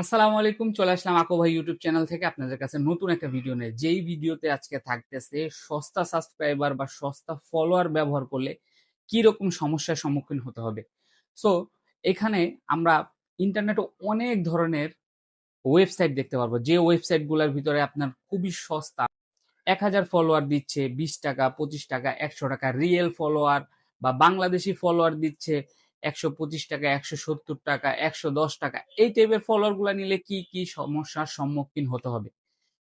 আসসালামু আলাইকুম, চলে আসলাম আকো ভাই ইউটিউব চ্যানেল থেকে আপনাদের কাছে নতুন একটা ভিডিও নিয়ে। যেই ভিডিওতে আজকে থাকতেছে, সস্তা সাবস্ক্রাইবার বা সস্তা ফলোয়ার ব্যবহার করলে কি রকম সমস্যার সম্মুখীন হতে হবে? সো এখানে আমরা ইন্টারনেটে অনেক ধরনের ওয়েবসাইট দেখতে পারব। যে ওয়েবসাইটগুলোর ভিতরে আপনার খুবই সস্তা। এক হাজার ফলোয়ার দিচ্ছে, বিশ টাকা, পঁচিশ টাকা, একশো টাকা। রিয়েল ফলোয়ার বা বাংলাদেশি ফলোয়ার দিচ্ছে একশো পঁচিশ টাকা, একশো সত্তর টাকা, একশো দশ টাকা। এই টাইপের ফলোয়ারগুলা নিলে কি কি সমস্যার সম্মুখীন হতে হবে?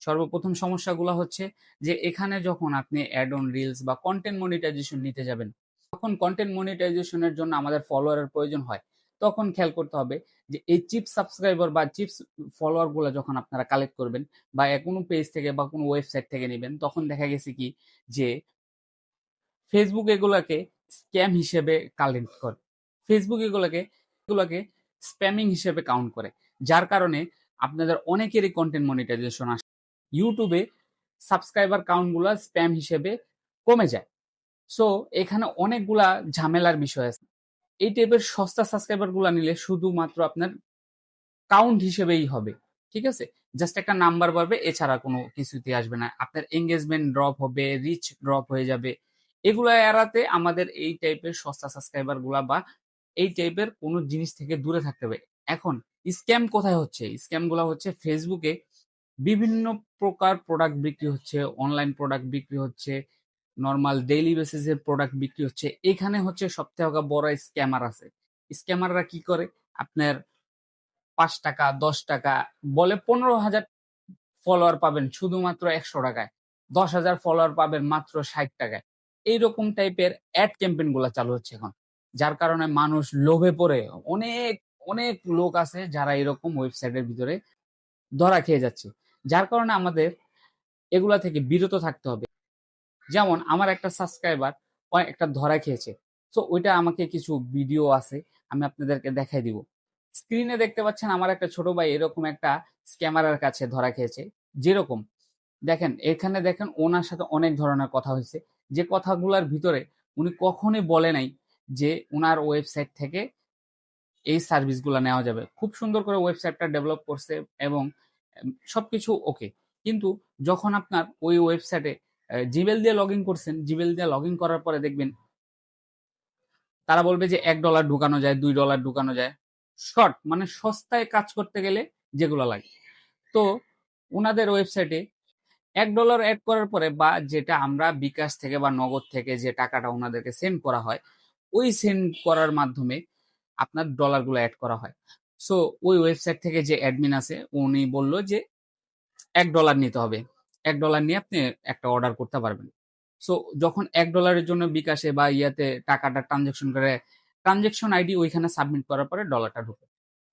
সর্বপ্রথম সমস্যাগুলো হচ্ছে যে, এখানে যখন আপনি অ্যাড অন রিলস বা কন্টেন্ট মনিটাইজেশন নিতে যাবেন, তখন কন্টেন্ট মনিটাইজেশনের জন্য আমাদের ফলোয়ারের প্রয়োজন হয়। তখন খেয়াল করতে হবে যে, এই চিপ সাবস্ক্রাইবার বা চিপস ফলোয়ারগুলো যখন আপনারা কালেক্ট করবেন বা কোনো পেজ থেকে বা কোনো ওয়েবসাইট থেকে নেবেন, তখন দেখা গেছে কি? যে ফেসবুক এগুলাকে স্ক্যাম হিসেবে কালেক্ট করে। ফেসবুক এগুলোকে এগুলোকে স্প্যামিং হিসেবে কাউন্ট করে। যার কারণে আপনাদের অনেকেরই কন্টেন্ট মনিটাইজেশন আসে ইউটিউবে সাবস্ক্রাইবার কাউন্টগুলো স্প্যাম হিসেবে কমে যায়। সো এখানে অনেকগুলা ঝামেলার বিষয় আছে। এই টাইপের সস্তা সাবস্ক্রাইবারগুলো নিলে শুধুমাত্র আপনার কাউন্ট হিসেবেই হবে, ঠিক আছে? জাস্ট একটা নাম্বার বাড়বে, এছাড়া কোনো কিছুতে আসবে না। আপনার এঙ্গেজমেন্ট ড্রপ হবে রিচ ড্রপ হয়ে যাবে। এগুলো এড়াতে আমাদের এই টাইপের সস্তা সাবস্ক্রাইবারগুলা বা এই টাইপের কোনো জিনিস থেকে দূরে থাকতে হবে। এখন স্ক্যাম কোথায় হচ্ছে? স্ক্যামগুলা হচ্ছে ফেসবুকে বিভিন্ন প্রকার প্রোডাক্ট বিক্রি হচ্ছে অনলাইন প্রোডাক্ট বিক্রি হচ্ছে নর্মাল ডেইলি বেসিসের প্রোডাক্ট বিক্রি হচ্ছে। এখানে হচ্ছে সবথেকে বড় স্ক্যামার আছে। স্ক্যামাররা কি করে? আপনার পাঁচ টাকা, দশ টাকা, বলে পনেরো হাজার ফলোয়ার পাবেন শুধুমাত্র একশো টাকায়। দশ হাজার ফলোয়ার পাবেন মাত্র ষাট টাকায়। এইরকম টাইপের অ্যাড ক্যাম্পেইনগুলা চালু হচ্ছে এখন। যার কারণে মানুষ লোভে পড়ে। অনেক অনেক লোক আছে যারা এরকম ওয়েবসাইটের ভিতরে ধরা খেয়ে যাচ্ছে। যার কারণে আমাদের এগুলা থেকে বিরত থাকতে হবে। যেমন আমার একটা সাবস্ক্রাইবার একটা ধরা খেয়েছে। তো ওইটা আমাকে কিছু ভিডিও আছে, আমি আপনাদেরকে দেখাই দিব। স্ক্রিনে দেখতে পাচ্ছেন আমার একটা ছোট ভাই এরকম একটা স্ক্যামারের কাছে ধরা খেয়েছে। যেরকম, দেখেন, এখানে দেখেন ওনার সাথে অনেক ধরনের কথা হয়েছে। যে কথাগুলোর ভিতরে উনি কখনোই বলে নাই যে ওনার ওয়েবসাইট থেকে এই সার্ভিসগুলো নেওয়া যাবে। খুব সুন্দর করে ওয়েবসাইটটা ডেভেলপ করছে এবং সবকিছু ওকে কিন্তু যখন আপনার ওই ওয়েবসাইটে জিমেল দিয়ে লগ ইন করছেন জিমেল দিয়ে লগ ইন করার পরে দেখবেন তারা বলবে যে এক ডলার ঢুকানো যায়, দুই ডলার ঢুকানো যায়। শর্ট মানে সস্তায় কাজ করতে গেলে যেগুলো লাগে। তো ওনাদের ওয়েবসাইটে এক ডলার অ্যাড করার পরে বা যেটা আমরা বিকাশ থেকে বা নগদ থেকে যে টাকাটা ওনাদেরকে সেন্ড করা হয় ওই সেন্ড করার মাধ্যমে আপনার ডলারগুলো অ্যাড করা হয়। সো ওই ওয়েবসাইট থেকে যে অ্যাডমিন আছে, উনি বলল যে, এক ডলার নিতে হবে। এক ডলার নিয়ে আপনি একটা অর্ডার করতে পারবেন। সো যখন এক ডলারের জন্য বিকাশে বা ইয়াতে টাকাটা ট্রানজেকশন করে ট্রানজেকশন আইডি ওইখানে সাবমিট করার পরে ডলারটা ঢুকে।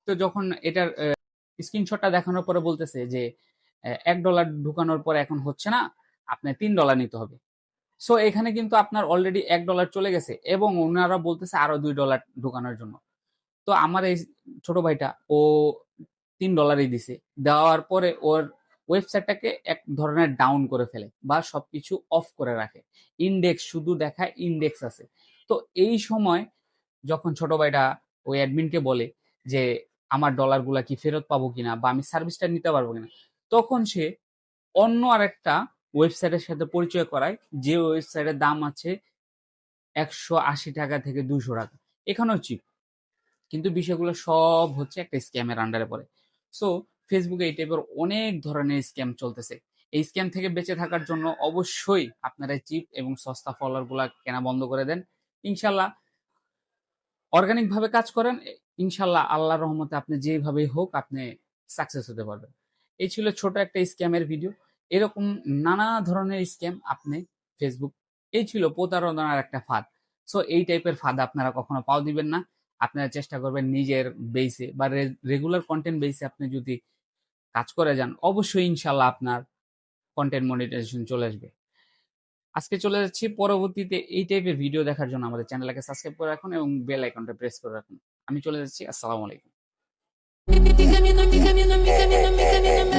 তো যখন এটার স্ক্রিনশটটা দেখানোর পরে বলতেছে যে এক ডলার ঢুকানোর পরে এখন হচ্ছে না, আপনি তিন ডলার নিতে হবে। সো এখানে কিন্তু আপনার অলরেডি এক ডলার চলে গেছে এবং ওনারা বলতেছে আরও দুই ডলার ঢুকানোর জন্য। তো আমার এই ছোট ভাইটা, ও তিন ডলারই দিছে। দেওয়ার পরে ওর ওয়েবসাইটটাকে এক ধরনের ডাউন করে ফেলে বা সবকিছু অফ করে রাখে। ইন্ডেক্স শুধু দেখায় ইন্ডেক্স আছে। তো এই সময় যখন ছোট ভাইটা ওই অ্যাডমিনকে বলে যে, আমার ডলারগুলা কি ফেরত পাবো কিনা বা আমি সার্ভিসটা নিতে পারব কিনা? তখন সে অন্য আরেকটা ওয়েবসাইটের সাথে পরিচয় করায় যে ওয়েবসাইটের দাম আছে একশো আশি টাকা থেকে দুশো টাকা। এখানেও চিপ কিন্তু বিষয়গুলো সব হচ্ছে একটা স্ক্যামের আন্ডারে পড়ে। সো ফেসবুকে এই টাইপের অনেক ধরনের স্ক্যাম চলতেছে। এই স্ক্যাম থেকে বেঁচে থাকার জন্য অবশ্যই আপনারা চিপ এবং সস্তা ফলোয়ারগুলা কেনা বন্ধ করে দেন। ইনশাল্লাহ অর্গানিক ভাবে কাজ করেন। ইনশাল্লাহ আল্লাহর রহমতে আপনি যেভাবেই হোক আপনি সাকসেস হতে পারবেন। এই ছিল ছোট একটা স্ক্যামের ভিডিও এরকম নানা ধরনের স্ক্যাম আপনি ফেসবুক এই ছিল প্রতারণার একটা ফাঁদ। সো এই টাইপের ফাঁদ আপনারা কখনো পাও দিবেন না। আপনারা চেষ্টা করবেন নিজের বেসে বা রেগুলার কন্টেন্ট বেসে আপনি যদি কাজ করে যান, অবশ্যই ইনশাল্লাহ আপনার কন্টেন্ট মনিটাইজেশন চলে আসবে। আজকে চলে যাচ্ছি পরবর্তীতে এই টাইপের ভিডিও দেখার জন্য। আমাদের চ্যানেলকে সাবস্ক্রাইব করে রাখুন এবং বেল আইকনটা প্রেস করে রাখুন। আমি চলে যাচ্ছি। আসসালামু আলাইকুম। Camino, mi camino, mi camino, mi camino, mi camino.